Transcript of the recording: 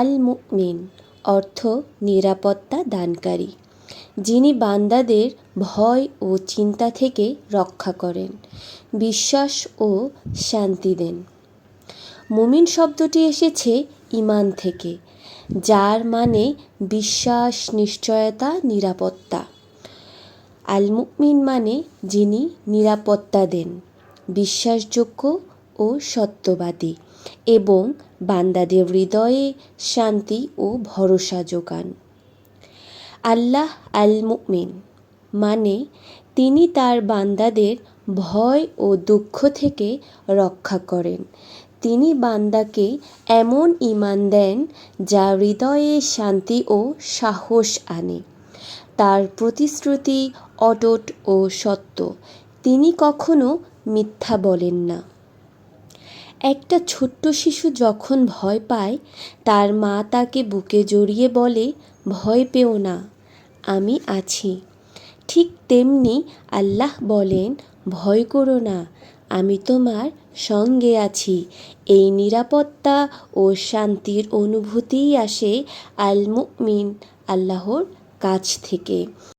আল মুমিন অর্থ নিরাপত্তা দানকারী, যিনি বান্দাদের ভয় ও চিন্তা থেকে রক্ষা করেন, বিশ্বাস ও শান্তি দেন। মুমিন শব্দটি এসেছে ইমান থেকে, যার মানে বিশ্বাস, নিশ্চয়তা, নিরাপত্তা। আল মুমিন মানে যিনি নিরাপত্তা দেন, বিশ্বাসযোগ্য ও সত্যবাদী এবং বান্দাদের হৃদয়ে শান্তি ও ভরসা যোগান। আল্লাহ আল মুমিন মানে তিনি তার বান্দাদের ভয় ও দুঃখ থেকে রক্ষা করেন। তিনি বান্দাকে এমন ইমান দেন যা হৃদয়ে শান্তি ও সাহস আনে। তার প্রতিশ্রুতি অটট ও সত্য। তিনি কখনো মিথ্যা বলেন না। একটা ছোট্ট শিশু যখন ভয় পায়, তার মা তাকে বুকে জড়িয়ে বলে, ভয় পেও না, আমি আছি। ঠিক তেমনি আল্লাহ বলেন, ভয় করো না, আমি তোমার সঙ্গে আছি। এই নিরাপত্তা ও শান্তির অনুভূতিই আসে আল মুমিন আল্লাহর কাছ থেকে।